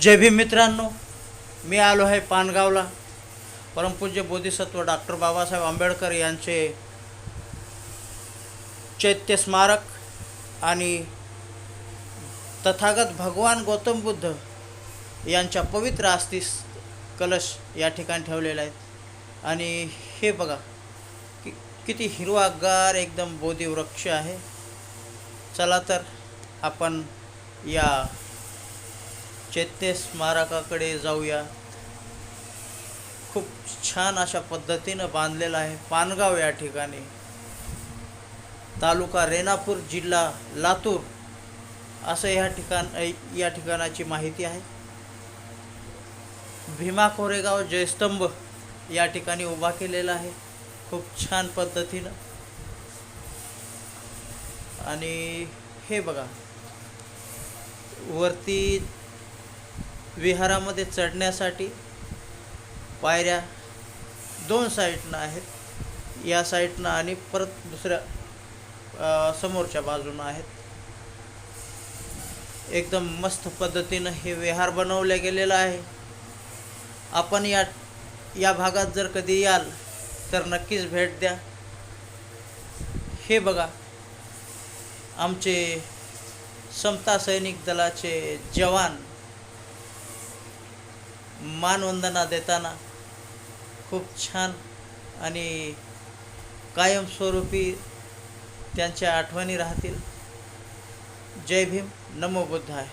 जय भीम मित्रांनो मी आलो आहे पानगावला. परमपूज्य बोधिसत्व डॉक्टर बाबासाहेब आंबेडकर यांचे चैत्य स्मारक आणि तथागत भगवान गौतम बुद्ध यांच्या पवित्र आस्तीस कलश या ठिकाणी ठेवलेले आहेत. आणि हे बघा कि किती हिरवागार एकदम बोधी वृक्ष आहे. चला तर आपण या चैत्य स्मारकाकडे जाऊया. खूप छान अशा पद्धतीनं बांधलेलं आहे पानगाव या ठिकाणी. तालुका रेणापूर जिल्हा लातूर. असं ह्या ठिकाण या ठिकाणाची माहिती आहे. भीमा कोरेगाव जयस्तंभ या ठिकाणी उभा केलेला आहे. खूप छान पद्धतीनं. आणि हे बघा. वरती विहारामध्ये चढण्यासाठी पायऱ्या दोन साईडनं आहेत. या साईडनं आणि परत दुसऱ्या समोरच्या बाजूनं आहेत. एकदम मस्त पद्धतीनं हे विहार बनवलं गेलेलं आहे. आपण या या भागात जर कधी याल तर नक्कीच भेट द्या. हे बघा आमचे समता सैनिक दलाचे जवान मानवंदना देताना खूप छान आणि कायमस्वरूपी त्यांच्या आठवणी राहतील. जय भीम. नमो बुद्धाय.